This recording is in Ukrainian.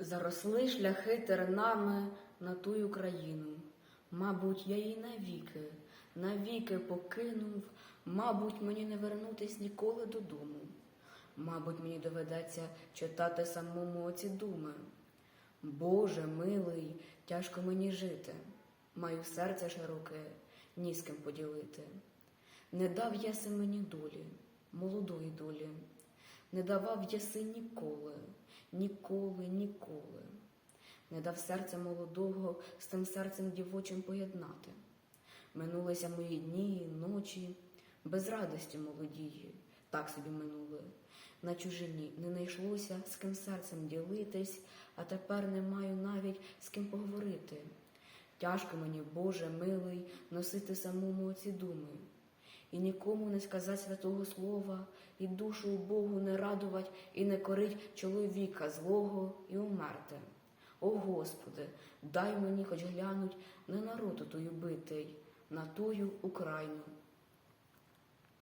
Заросли шляхи тернами на тую країну. Мабуть, я її навіки, навіки покинув, мабуть, мені не вернутись ніколи додому. Мабуть, мені доведеться читати самому оці думи. Боже милий, тяжко мені жити, маю серце широке, ні з ким поділити. Не дав єси мені долі, молодої долі, не давав єси ніколи, ніколи, ніколи. Не дав серця молодого з тим серцем дівочим поєднати. Минулися мої дні, ночі, без радості молодії, так собі минули. На чужині не знайшлося з ким серцем ділитись, а тепер не маю навіть з ким поговорити. Тяжко мені, Боже милий, носити самому оці думи, і нікому не сказати святого слова, і душу Богу не радувать, і не корить чоловіка злого і умерти. О Господи, дай мені хоч глянуть на народу тою битий, на тую Україну